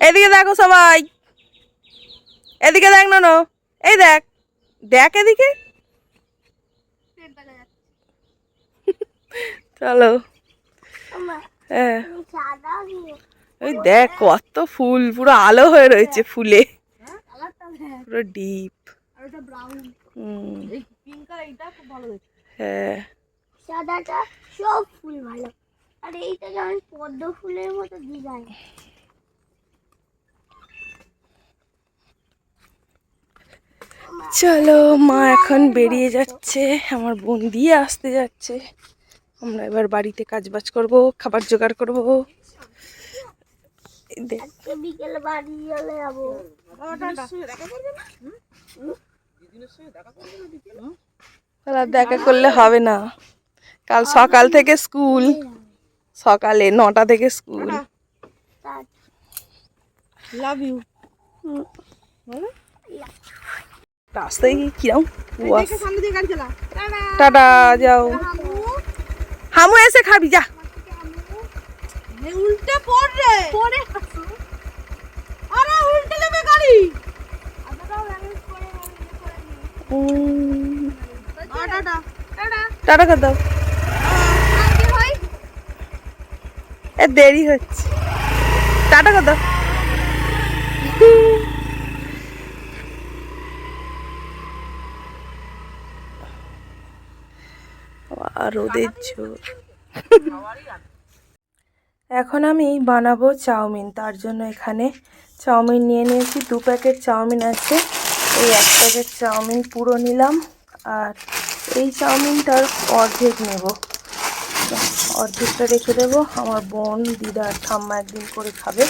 এদিকে দেখো সবাই। এদিকে দেখ না এই দেখ। দেখ এদিকে। চলো। হ্যাঁ। ওই দেখ কত ফুল পুরো আলো হয়ে রয়েছে ফুলে। পুরো ডিপ। হ্যাঁ। সাদাটা সব ফুল ভালো। আর এইটা যেমন পদ্ম ফুলের মতো ডিজাইন চলো মা এখন বেরিয়ে যাচ্ছে আমার বোন দিয়ে আসতে যাচ্ছে। আমরা এবার বাড়িতে কাজ বাজ করব খাবার জোগাড় করব। দেখা। করলে হবে না। কাল সকাল থেকে স্কুল। সকালে নটা থেকে স্কুল। লাভ ইউ রাস্তায় কিরম টাটা। যাও। হামু। এসে খাবি যা। উল্টে পড়ে। পড়ে আরে উল্টে যাবে গাড়ি। টাটা। টাটা। টাটা কর দাও। এ দেরি হচ্ছে। টাটা কর দাও আর রোদের জোর এখন আমি বানাবো চাউমিন। তার জন্য এখানে চাউমিন নিয়ে নিয়েছি। দু প্যাকেট চাউমিন আছে। এই এক প্যাকেট চাউমিন পুরো নিলাম। আর এই চাউমিনটার অর্ধেক নেব। অর্ধেকটা রেখে দেবো। আমার বোন দিদা আর ঠাম্মা একদিন করে খাবে।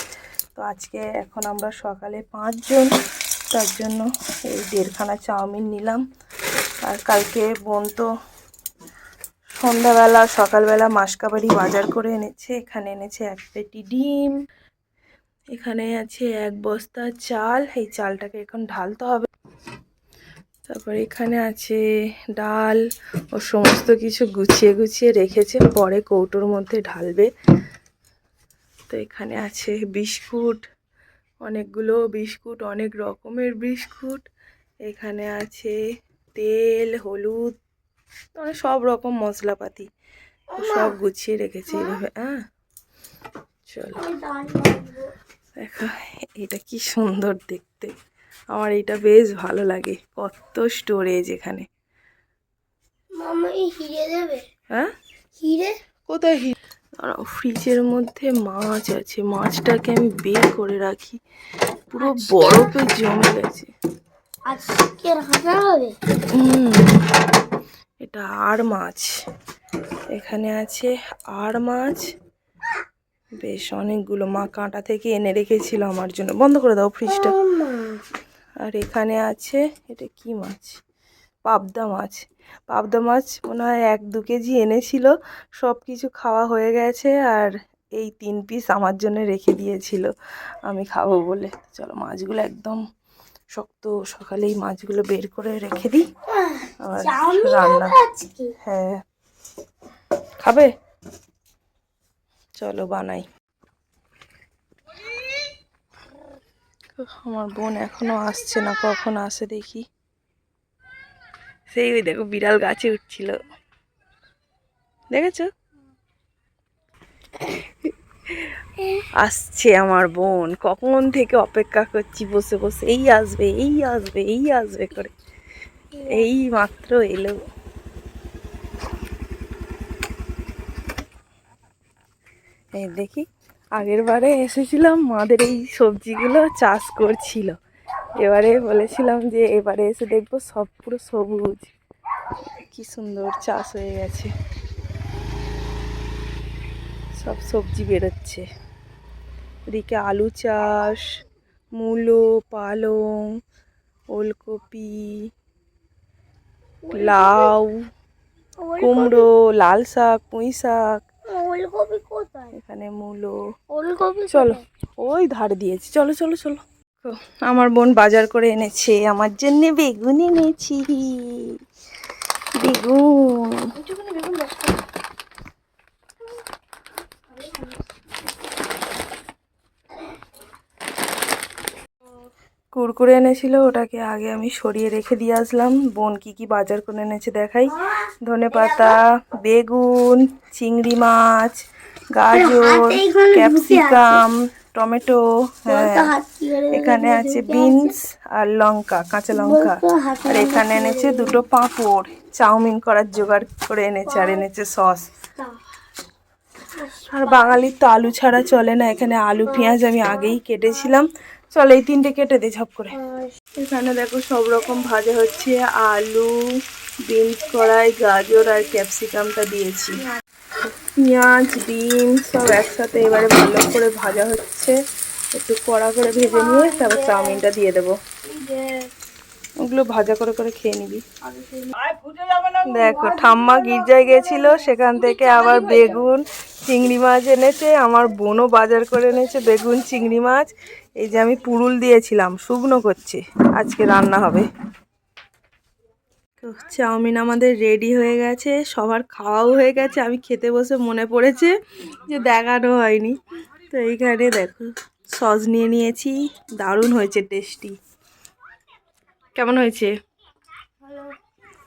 তো আজকে এখন আমরা সকালে পাঁচজন। তার জন্য এই দেড়খানা চাউমিন নিলাম। আর কালকে বোন তো সন্ধ্যাবেলা, সকালবেলা মাসকাবাড়ি বাজার করে এনেছে। এখানে এনেছে এক পেটি ডিম, এখানে আছে এক বস্তা চাল। এই চালটাকে এখন ঢালতে হবে। তারপর এখানে আছে ডাল ও সমস্ত কিছু গুছিয়ে গুছিয়ে রেখেছে। পরে কৌটোর মধ্যে ঢালবে। তো এখানে আছে বিস্কুট, অনেকগুলো বিস্কুট, অনেক রকমের বিস্কুট। এখানে আছে তেল, হলুদ মানে সব রকম মশলাপাতি। সব গুছিয়ে রেখেছে এইভাবে হ্যাঁ? চলো। দেখো এটা কি সুন্দর দেখতে। আমার এটা বেশ ভালো লাগে কত স্টোরেজ এখানে। মামা এই হিরে হ্যাঁ? কোথায় ফ্রিজের মধ্যে মাছ আছে। মাছটাকে আমি বের করে রাখি। পুরো বরফে জমে গেছে। আজকে রাখা হবে? হুম, এটা আর মাছ। এখানে আছে আর মাছ। বেশ, অনেকগুলো মা কাঁটা থেকে এনে রেখেছিল আমার জন্য। বন্ধ করে দাও ফ্রিজটা আর এখানে আছে, এটা কি মাছ? পাবদা মাছ। পাবদা মাছ মনে হয় এক দু কেজি এনেছিল। সব কিছু খাওয়া হয়ে গেছে আর এই তিন পিস আমার জন্য রেখে দিয়েছিল। আমি খাব বলে। চলো, মাছগুলো একদম শক্ত সকালে এই মাছগুলো বের করে রেখে দিই। আর রান্না হ্যাঁ। খাবে? চলো বানাই। আমার বোন এখনও আসছে না কখন আসে দেখি। সেই ওই দেখো বিড়াল গাছে উঠছিল। দেখেছ? আসছে আমার বোন। কখন থেকে অপেক্ষা করছি, বসে বসে। এই আসবে এই আসবে এই আসবে করে। এই মাত্র এলো। এই দেখি, আগের বারে এসেছিলাম, মাদের এই সবজিগুলো চাষ করছিল। এবারে বলেছিলাম যে এবারে এসে দেখব সব পুরো সবুজ। কি সুন্দর চাষ হয়ে গেছে। সব সবজি বেরোচ্ছে। এদিকে আলু চাষ মূলো পালং ওলকপি লাউ কুমড়ো লাল শাক পুঁই শাক। এখানে মূলো। চলো ওই ধার দিয়েছি। চলো চলো চলো। আমার বোন বাজার করে এনেছে। আমার জন্য বেগুন এনেছি। বেগুন। বেগুন দশ কুরকুরে এনেছিল ওটাকে আগে আমি সরিয়ে রেখে দিয়ে আসলাম। বোন কি কি বাজার করে এনেছে দেখাই। ধনে পাতা বেগুন চিংড়ি মাছ গাজর ক্যাপসিকাম টমেটো হ্যাঁ এখানে আছে বিনস আর লঙ্কা কাঁচা লঙ্কা। আর এখানে এনেছে দুটো পাঁপড় চাউমিন করার জোগাড় করে এনেছে আর এনেছে সস। আর বাঙালির তো আলু ছাড়া চলে না এখানে আলু পেঁয়াজ আমি আগেই কেটেছিলাম। চল এই তিনটে কেটে দে ঝপ করে। এখানে দেখো সব রকম ভাজা হচ্ছে আলু বিনস কড়াই গাজর আর ক্যাপসিকামটা দিয়েছি। পেঁয়াজ ডিম সব একসাথে এবারে ভালো করে ভাজা হচ্ছে। একটু কড়া করে ভেজে নিয়ে তারপর চাউমিনটা দিয়ে দেবো। ওগুলো ভাজা করে করে খেয়ে নিবি। দেখো ঠাম্মা গির্জায় গেছিল সেখান থেকে আবার বেগুন চিংড়ি মাছ এনেছে আমার বোনও বাজার করে এনেছে বেগুন চিংড়ি মাছ। এই যে আমি পুরুল দিয়েছিলাম শুকনো করছি। আজকে রান্না হবে। তো চাউমিন আমাদের রেডি হয়ে গেছে সবার খাওয়াও হয়ে গেছে। আমি খেতে বসে মনে পড়েছে যে দেখানো হয়নি। তো এইখানে দেখো সস নিয়ে নিয়েছি দারুণ হয়েছে টেস্টি কেমন হয়েছে?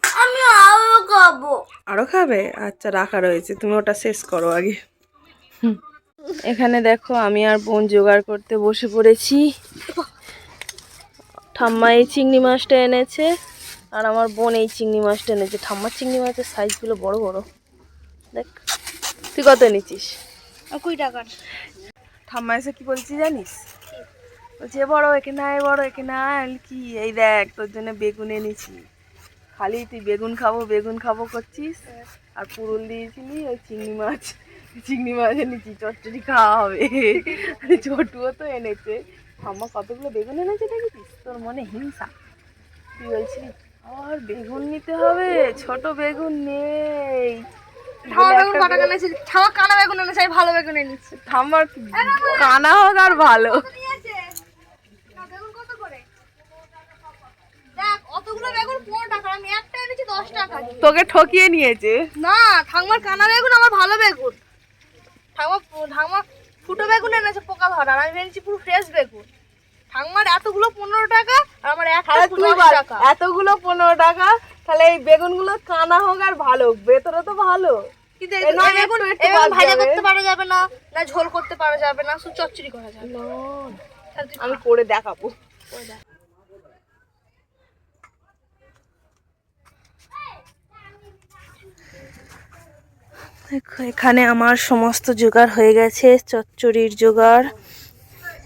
আমি আরও খাব। আরও খাবে? আচ্ছা রাখা রয়েছে। তুমি ওটা শেষ করো আগে। এখানে দেখো আমি আর বোন জোগাড় করতে বসে পড়েছি। ঠাম্মা এই চিংড়ি মাছটা এনেছে আর আমার বোন এই চিংড়ি মাছটা এনেছে। ঠাম্মার চিংড়ি মাছের সাইজগুলো বড় বড়। দেখ তুই কত এনেছিস? কুড়ি টাকার। ঠাম্মা এসে কি বলছি জানিস? বলছি এ বড় একে না এ বড় একে না আমি কি এই দেখ তোর জন্য বেগুন এনেছি। খালি তুই বেগুন খাব বেগুন খাব করছিস আর পুরুল দিয়েছিলি ওই চিংড়ি মাছ। চিংড়ি মাছ এনেছি চচ্চড়ি খাওয়া হবে। ছোটুও তো এনেছে। ঠাম্মা কতগুলো বেগুন এনেছে দেখেছিস? তোর মনে হিংসা। তুই বলছিলি আর বেগুন নিতে হবে ছোট বেগুন নেই। কানা বেগুন এনেছে আমি ভালো বেগুন এনেছি। ঠাম্মার কানা হোক আর ভালো। বেগুন কত করে? দেখ অতগুলো বেগুন পনেরো টাকা আমি একটা এনেছি দশ টাকা। তোকে ঠকিয়ে নিয়েছে। না ঠাকুমার কানা বেগুন আমার ভালো বেগুন। ঠাকুমা ঠাকুমা ফুটো বেগুন এনেছে পোকা ধরা আর আমি এনেছি পুরো ফ্রেশ বেগুন। ঠাকুমার এতগুলো পনেরো টাকা আর আমার বল, টাকা। এতগুলো পনেরো টাকা তাহলে এই বেগুনগুলো কানা হোক আর ভালো ভেতরে তো ভালো। কিন্তু ভাজা করতে পারা যাবে না না ঝোল করতে পারা যাবে না শুধু চচ্চড়ি করা যাবে। আমি করে দেখাবো। করে। দেখো, এখানে আমার সমস্ত জোগাড় হয়ে গেছে, চচ্চড়ির জোগাড়।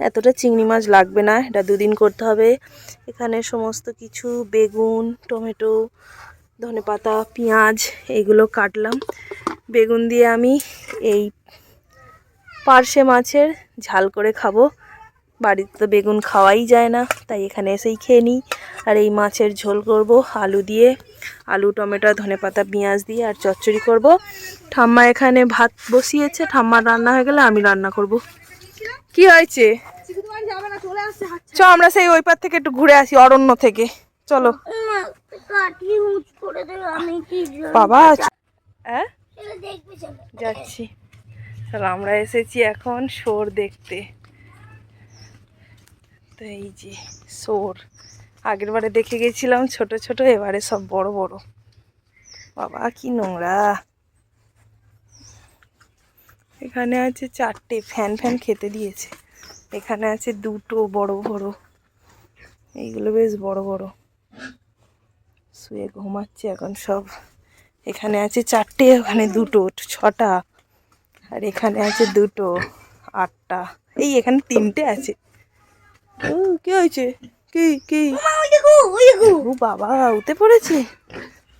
এতটা চিংড়ি মাছ লাগবে না, এটা দুদিন করতে হবে। এখানে সমস্ত কিছু, বেগুন, টমেটো ধনেপাতা পেঁয়াজ, এগুলো কাটলাম। বেগুন দিয়ে আমি এই পার্শে মাছের ঝাল করে খাব। বাড়িতে তো বেগুন খাওয়াই যায় না, তাই এখানে এসেই খেয়ে নিই। আর এই মাছের ঝোল করব আলু দিয়ে। আলু, টমেটো ধনেপাতা পেঁয়াজ দিয়ে আর চচ্চড়ি করব। ঠাম্মা এখানে ভাত বসিয়েছে, ঠাম্মার রান্না হয়ে গেলে আমি রান্না করব। কি হয়েছে? চলে, আমরা সেই ওই পার থেকে একটু ঘুরে আসি, অরণ্য থেকে। চলো। বাবা যাচ্ছি। চলো, আমরা এসেছি এখন শোর দেখতে। তো এই যে, শোর। আগের বারে দেখে গেছিলাম ছোট ছোট, এবারে সব বড় বড়। বাবা, কি নোংরা। এখানে আছে চারটে ফ্যান ফ্যান খেতে দিয়েছে। এখানে আছে দুটো বড় বড়। এইগুলো বেশ বড় বড়। শুয়ে ঘুমাচ্ছে এখন সব। এখানে আছে চারটে, ওখানে দুটো, ছটা। আর এখানে আছে দুটো, আটটা। এই এখানে তিনটে আছে। ও কি হয়েছে? কি কি? ও বাবা উঠে পড়েছে।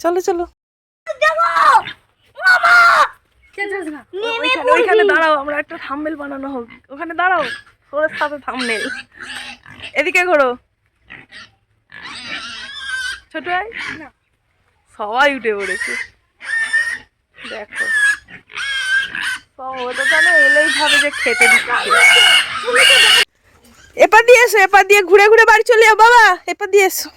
চলো চলো। ওইখানে ওইখানে দাঁড়াও আমরা একটা থাম্বেল বানানো হোক। ওখানে দাঁড়াও ওর সাথে থাম্বেল এদিকে ঘোরো। ছোট সবাই উঠে পড়েছে। দেখো। সব ওটা যেন এলেই ভাবে যে খেতে দিচ্ছে। এপার দিয়ে এসো এপার দিয়ে ঘুরে ঘুরে বাড়ি চলে যাও বাবা। এপার দিয়ে এসো।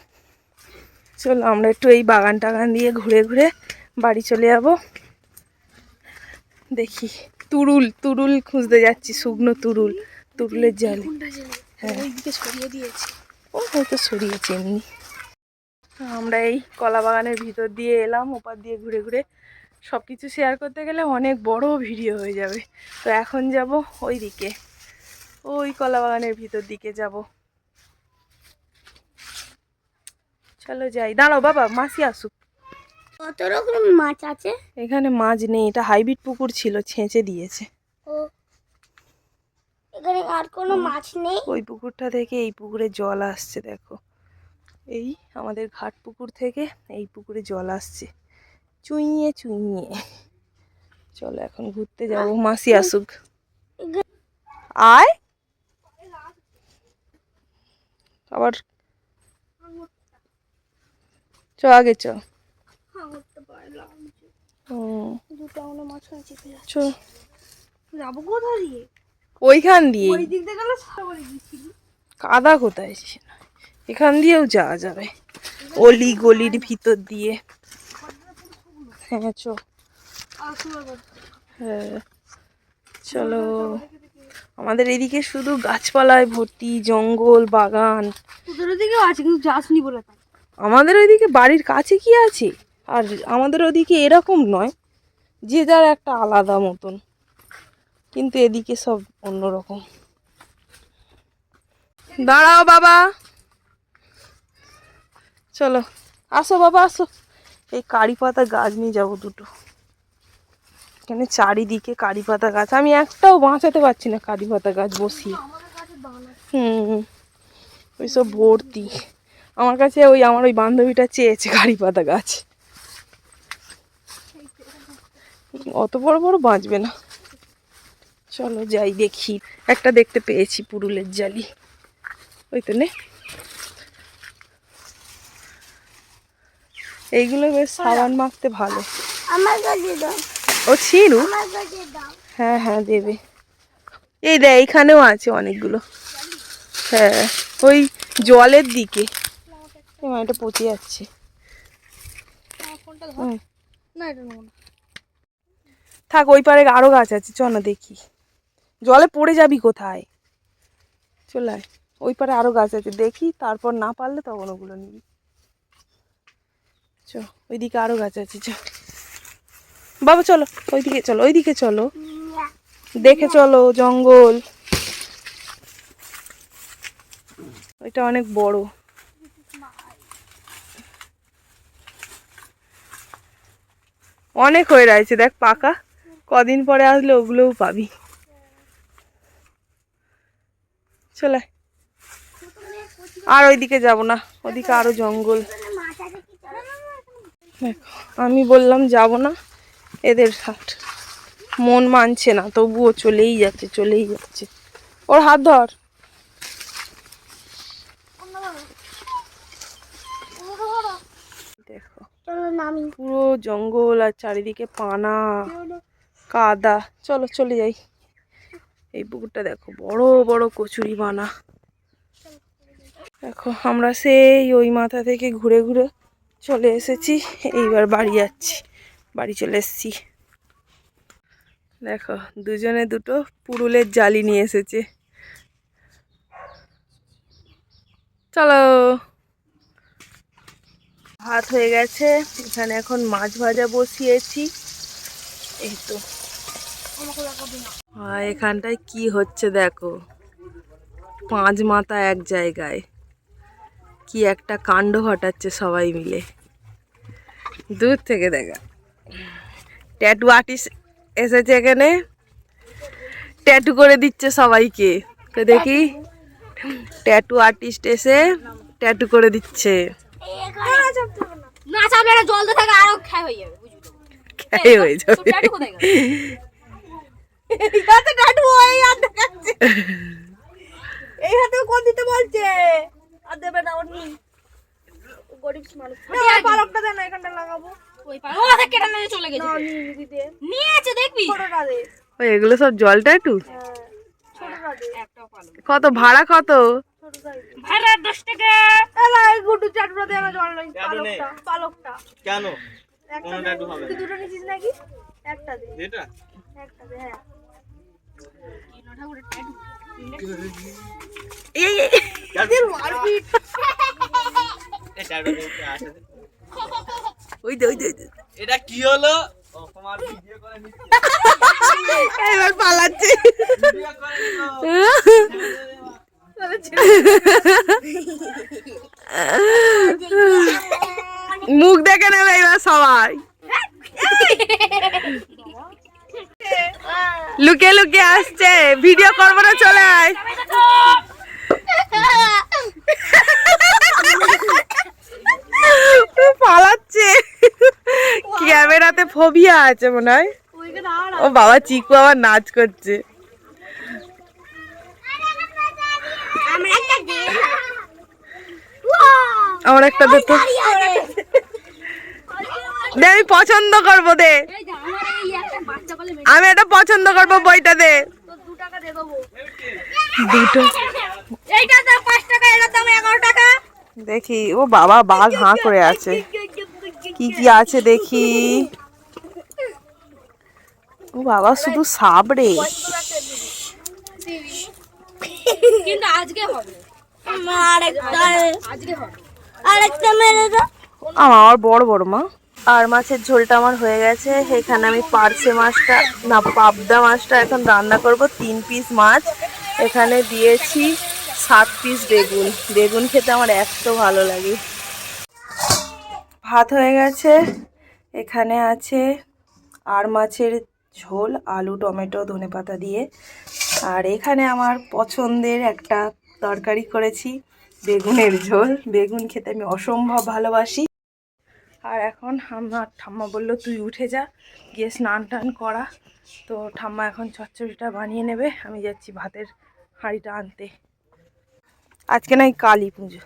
চলো আমরা একটু এই বাগান টাগান দিয়ে ঘুরে ঘুরে বাড়ি চলে যাব। দেখি তুরুল তুরুল খুঁজতে যাচ্ছি শুকনো তুরুল তুরুলের জাল। হ্যাঁ। সরিয়ে দিয়েছি। ও হয়তো সরিয়েছে এমনি। আমরা এই কলা বাগানের ভিতর দিয়ে এলাম ওপার দিয়ে ঘুরে ঘুরে সব কিছু শেয়ার করতে গেলে অনেক বড় ভিডিও হয়ে যাবে। তো এখন যাব ওই দিকে ওই কলা বাগানের ভিতর দিকে যাব। চলো যাই। দাঁড়াও বাবা মাসি আসুক। কত রকম মাছ আছে? এখানে মাছ নেই এটা হাইব্রিড পুকুর ছিল ছেঁচে দিয়েছে। ও। এখানে আর কোনো মাছ নেই? ওই পুকুরটা থেকে এই পুকুরে জল আসছে দেখো। এই আমাদের ঘাট পুকুর থেকে এই পুকুরে জল আসছে। চুইয়ে চুইয়ে। চলো এখন ঘুরতে যাব মাসি আসুক। আয়! আবার চ আগে চ। হুম, মাছ যাব ওইখান দিয়ে। কাদা কোথায় এখান দিয়েও যাওয়া যাবে। অলি গলির ভিতর দিয়ে। হ্যাঁ চো। হ্যাঁ চলো। আমাদের এদিকে শুধু গাছপালায় ভর্তি জঙ্গল বাগান। তোদের ওদিকেও আছে কিন্তু যাসনি বলে আমাদের ওইদিকে বাড়ির কাছে কি আছে? আর আমাদের ওদিকে এরকম নয় যে যার একটা আলাদা মতন। কিন্তু এদিকে সব অন্যরকম। দাঁড়াও বাবা। চলো আসো বাবা আসো। এই কারি পাতা গাছ নিয়ে যাব দুটো। এখানে চারিদিকে কারি পাতা গাছ? আমি একটাও বাঁচাতে পারছি না কারি পাতা গাছ বসিয়ে। হুম ওই সব ভর্তি। আমার কাছে ওই আমার ওই বান্ধবীটা চেয়েছে কারি পাতা গাছ। অত বড় বড় বাঁচবে না। চলো যাই দেখি। একটা দেখতে পেয়েছি পুরুলের জালি। ওই তো নে। এইগুলো বেশ সাবান মাখতে ভালো। আমার কাছে ও দাও হ্যাঁ হ্যাঁ দেবে। এই দেখ, এইখানেও আছে অনেকগুলো। হ্যাঁ ওই জলের দিকে। এটা পচে যাচ্ছে। থাক, ওই পারে আরও গাছ আছে চ না দেখি। জলে পড়ে যাবি কোথায়? চলে ওই পারে আরও গাছ আছে, দেখি, তারপর না পারলে তখন ওগুলো নিবি। চ, ওইদিকে আরও গাছ আছে, চ। বাবা চলো ওইদিকে চলো ওইদিকে চলো। দেখে চলো জঙ্গল। ওইটা অনেক বড়। অনেক হয়ে রয়েছে দেখ পাকা। কদিন পরে আসলে ওগুলোও পাবি। চলে। আর ওইদিকে যাব না ওদিকে আরও জঙ্গল। দেখো আমি বললাম যাব না। এদের মন মানছে না তবুও চলেই যাচ্ছে চলেই যাচ্ছে। ওর হাত ধর। দেখো পুরো জঙ্গল আর চারিদিকে পানা কাদা। চলো চলে যাই। এই পুকুরটা দেখো বড় বড় কচুরি বানা দেখো আমরা সেই ওই মাথা থেকে ঘুরে ঘুরে চলে এসেছি এইবার বাড়ি যাচ্ছি। বাড়ি চলে এসেছি। দেখো, দুজনে দুটো পুরুলের জালি নিয়ে এসেছে। চলো। ভাত হয়ে গেছে, এখানে এখন মাছ ভাজা বসিয়েছি। এই তো। এখানটায় কি হচ্ছে দেখো। পাঁচ মাথা এক জায়গায়। কি একটা কাণ্ড ঘটাচ্ছে সবাই মিলে। দূর থেকে দেখা। ট্যাটু আর্টিস্ট এসেছে এখানে। ট্যাটু করে দিচ্ছে সবাইকে। তো দেখি। ট্যাটু আর্টিস্ট এসে ট্যাটু করে দিচ্ছে। না চাপলে এটা জল দিয়ে থাকে আরও খাই যাবে বুঝবি তো? এই যাবে। ট্যাটু কোথায় গেল? এই হাতে ট্যাটু ওই আর দেখাচ্ছে। এই হাতে কোন দিতে বলছে? আর দেবে না গরিব মানুষ। পালকটা দেন এখানটা লাগাবো। ওই পালক ও হাতে কেটে নিয়ে চলে গেছে। নিয়েছে দেখবি? ওই এগুলো সব জল ট্যাটু? ছোটটা দে একটা কত ভাড়া কত? ভাড়া 10 টাকা। এলা এই গুডু না জল নাই পালকটা পালকটা। কেন? একটা কোনো ট্যাটু হবে তুই দুটো নিছিস নাকি? একটা দে। এটা একটা দে হ্যাঁ। এই এই, মারপিট। ওই দে ওই দে ওই দে। এটা কি হলো? ও, তোমার ভিডিও করে নিচ্ছি এবার পালাচ্ছে। ভিডিও করে নিলো। মুখ দেখে নেবে এবার সবাই। লুকিয়ে লুকিয়ে আসছে। ভিডিও করব না চলে আয়। পালাচ্ছে। ক্যামেরাতে ফোবিয়া আছে মনে হয়। ও বাবা, চিকু আবার নাচ করছে। আমার একটা দে দে, আমি পছন্দ করব, দে। আমি এটা পছন্দ করব, বইটা দে। দুটো এইটা দাম পাঁচ টাকা এটার দাম এগারো টাকা। দেখি ও বাবা বাঘ হাঁ করে আছে। কি কি আছে দেখি? ও বাবা শুধু সাবরে কিন্তু আজকে হবে। আরেকটা। আজকে মেরে দাও। আমার বড় বড় মা। আর মাছের ঝোলটা আমার হয়ে গেছে। এখানে আমি পার্সে মাছটা না পাবদা মাছটা এখন রান্না করব। তিন পিস মাছ এখানে দিয়েছি। সাত পিস বেগুন। বেগুন খেতে আমার এত ভালো লাগে। ভাত হয়ে গেছে। এখানে আছে আর মাছের ঝোল, আলু, টমেটো ধনেপাতা দিয়ে। আর এখানে আমার পছন্দের একটা তরকারি করেছি, বেগুনের ঝোল। বেগুন খেতে আমি অসম্ভব ভালোবাসি। আর এখন আমার ঠাম্মা বলল, তুই উঠে যা, গিয়ে স্নান টান করা। তো ঠাম্মা এখন চচ্চড়িটা বানিয়ে নেবে। আমি যাচ্ছি ভাতের হাঁড়িটা আনতে। আজকে নাই কালী পুজো।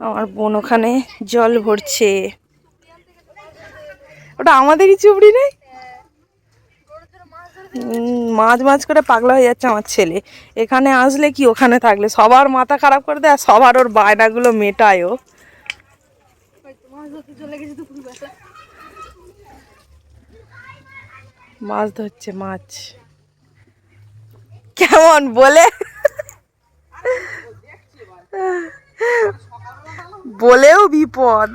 আমার বোন ওখানে জল ভরছে। ওটা আমাদেরই চুবড়ি নেই? উম, মাঝ মাঝ করে পাগলা হয়ে যাচ্ছে আমার ছেলে। এখানে আসলে কি ওখানে থাকলে? সবার মাথা খারাপ করে দেয় আর সবার ওর বায়নাগুলো মেটায় ও। মাছ ধরছে, মাছ। কেমন, বলে? বলেও বিপদ।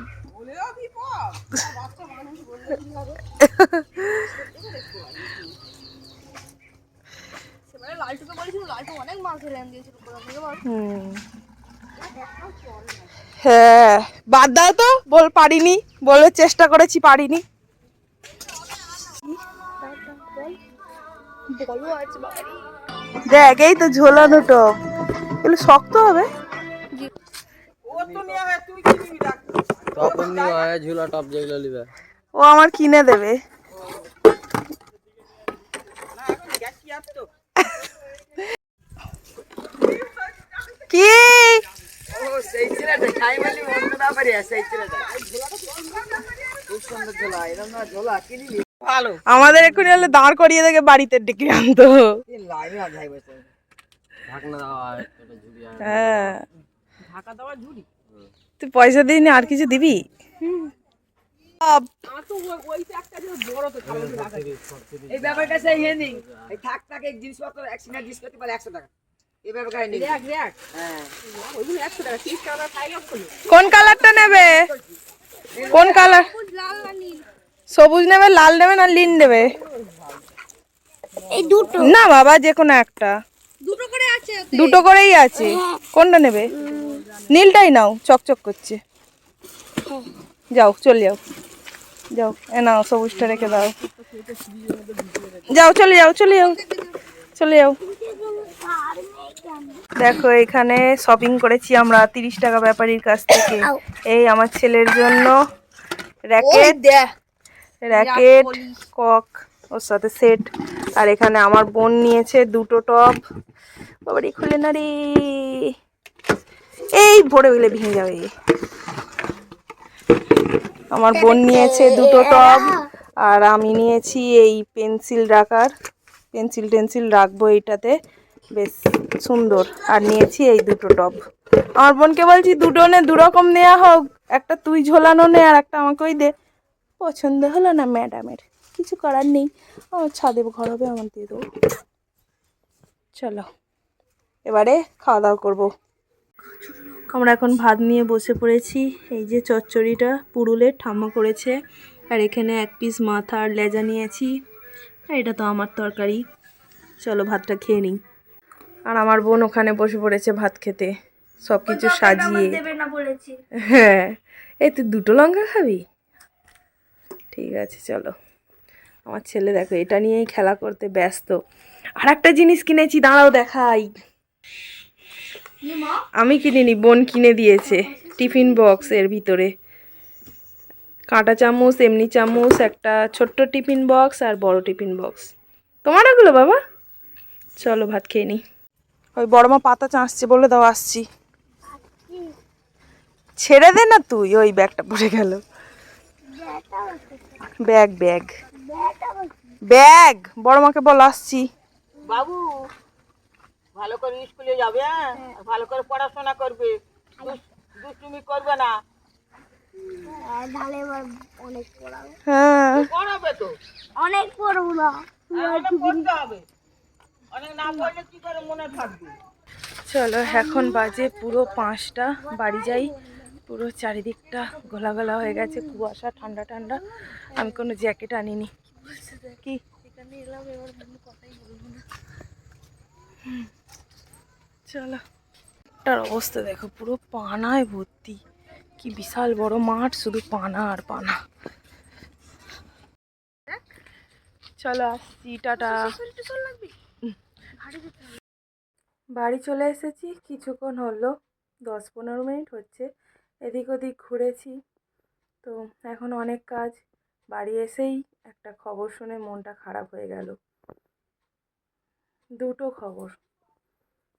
হ্যাঁ বাদ দাও তো, বল, পারিনি। বলে চেষ্টা করেছি, পারিনি। বলো আছে বাবারি দেখ এই তো ঝোলানো টপ এগুলো শক্ত হবে হয় ঝুলা টপ যেগুলো নিবে ও আমার কিনে দেবে কি সেই ছেলেটা খাই বলি অন্য ব্যাপারে সেই ছেলেটা খুব সুন্দর ঝোলা এরকম ঝোলা ভালো। আমাদের এক্ষুনি হলে দাঁড় করিয়ে দেখে বাড়িতে ডেকে আনতো। হ্যাঁ তুই পয়সা দিইনি আর কিছু দিবি। এই ব্যাপারটা সেই হেনি। এই থাক থাক এই জিনিসপত্র এক সিঙ্গা জিনিস করতে পারে একশো টাকা। এই ব্যাপারটা নেই হ্যাঁ। কোন কালারটা নেবে? কোন কালার? লাল না নীল সবুজ নেবে লাল নেবে না লিন নেবে? এই দুটো। না বাবা যে কোনো একটা। দুটো করে আছে দুটো করেই আছে। কোনটা নেবে? নীলটাই নাও চকচক করছে। যাও চলে যাও। যাও এ নাও সবুজটা রেখে দাও। যাও চলে যাও চলে যাও। চলে যাও। দেখো এখানে শপিং করেছি আমরা তিরিশ টাকা ব্যাপারীর কাছ থেকে। এই আমার ছেলের জন্য। র্যাকেট র্যাকেট কক ওর সাথে সেট আর এখানে আমার বোন নিয়েছে দুটো টপ বাবারি খুলে না রে। এই ভরে গেলে ভেঙে যাবে। আমার বোন নিয়েছে দুটো টব আর আমি নিয়েছি এই পেন্সিল রাখার। পেন্সিল টেন্সিল রাখব এইটাতে। বেশ সুন্দর। আর নিয়েছি এই দুটো টব আমার বোনকে বলছি দুটো নে দু রকম নেওয়া হোক। একটা তুই ঝোলানো নে আর একটা আমাকে ওই দে। পছন্দ হলো না ম্যাডামের। কিছু করার নেই। আমার ছাদে ঘর হবে আমার দিয়ে দেবো। চলো এবারে খাওয়া দাওয়া করব। আমরা এখন ভাত নিয়ে বসে পড়েছি। এই যে চচ্চড়িটা পুরুলের ঠাম্মা করেছে। আর এখানে এক পিস মাথা আর লেজা নিয়েছি। আর এটা তো আমার তরকারি। চলো ভাতটা খেয়ে নিই। আর আমার বোন ওখানে বসে পড়েছে ভাত খেতে। সব কিছু সাজিয়ে। বলেছি। হ্যাঁ এই তুই দুটো লঙ্কা খাবি? ঠিক আছে, চলো। আমার ছেলে দেখো, এটা নিয়েই খেলা করতে ব্যস্ত। আর একটা জিনিস কিনেছি, দাঁড়াও দেখাই। আমি কিনিনি, বোন কিনে দিয়েছে, টিফিন বক্স এর ভিতরে। কাঁটা চামচ, এমনি চামচ, একটা ছোট্ট টিফিন বক্স আর বড় টিফিন বক্স। তোমার এগুলো বাবা? চলো, ভাত খেয়ে নিই ওই বড় মা পাতা চাঁচছে বলে দাও, আসছি। ছেড়ে দে না তুই, ওই ব্যাগটা পড়ে গেল। Bag bag. ব্যাগ! বড় মাকে বল আসছি। বাবু ভালো করে স্কুলে যাবে হ্যাঁ? ভালো করে পড়াশোনা করবে। দুষ্টুমি করবে না। হ্যাঁ পড়াবে। তো। অনেক পড়ব না। হ্যাঁ, মনে চলো এখন বাজে পুরো পাঁচটা। বাড়ি যাই। পুরো চারিদিকটা গলা গলা হয়ে গেছে কুয়াশা ঠান্ডা ঠান্ডা। আমি কোনো জ্যাকেট আনিনি। কি? চলো। তার অবস্থা দেখো, পুরো পানায় ভর্তি। কি বিশাল বড় মাঠ, শুধু পানা আর পানা। চলো আসছি, টাটা। বাড়ি চলে এসেছি, কিছুক্ষণ হলো, দশ পনেরো মিনিট হচ্ছে। এদিক ওদিক ঘুরেছি। তো এখন অনেক কাজ। বাড়ি এসেই একটা খবর শুনে মনটা খারাপ হয়ে গেল। দুটো খবর।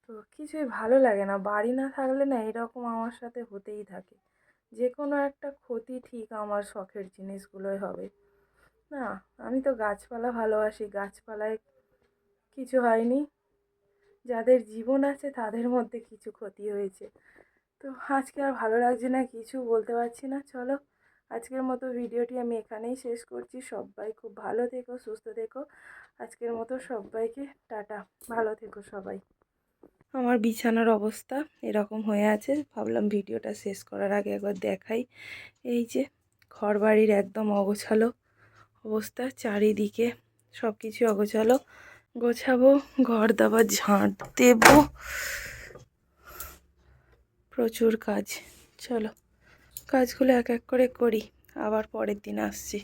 তো কিছুই ভালো লাগে না। বাড়ি না থাকলে না এরকম আমার সাথে হতেই থাকে। যে কোনো একটা ক্ষতি ঠিক আমার শখের জিনিসগুলোই হবে। না, আমি তো গাছপালা ভালোবাসি। গাছপালায় কিছু হয়নি। যাদের জীবন আছে তাদের মধ্যে কিছু ক্ষতি হয়েছে। তো আজকে আর ভালো লাগছে না, কিছু বলতে পারছি না। চলো, আজকের মতো ভিডিওটি আমি এখানেই শেষ করছি। সবাই খুব ভালো থেকো, সুস্থ থেকো। আজকের মতো সবাইকে টাটা। ভালো থেকো সবাই। আমার বিছানার অবস্থা এরকম হয়ে আছে। ভাবলাম ভিডিওটা শেষ করার আগে একবার দেখাই। এই যে ঘর বাড়ির একদম অগোছালো অবস্থা, চারিদিকে সব কিছু অগোছালো। গোছাবো ঘর দাবার ঝাঁট দেব। প্রচুর কাজ। চলো কাজগুলো এক এক করে করি আবার পরের দিন আসছি।